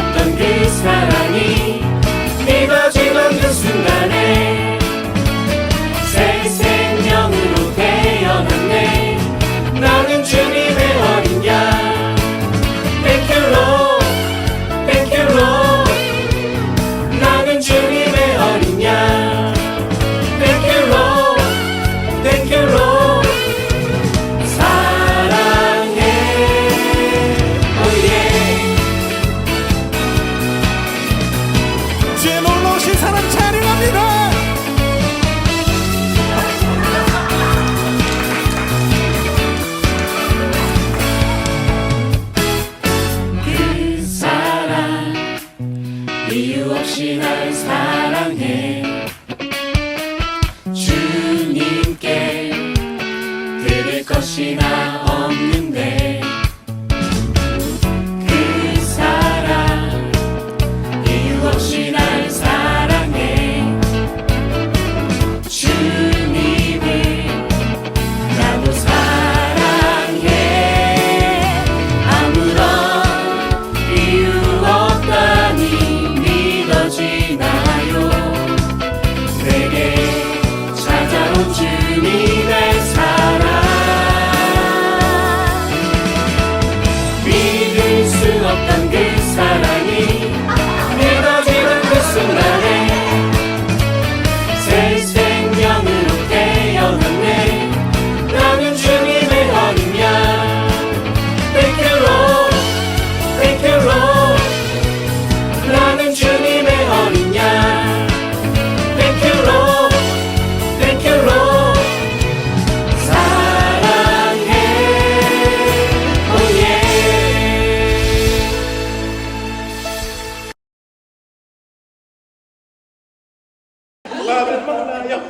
up 다시 날 사랑해. 주님께 드릴 것이나 없는 بتمنى اليوم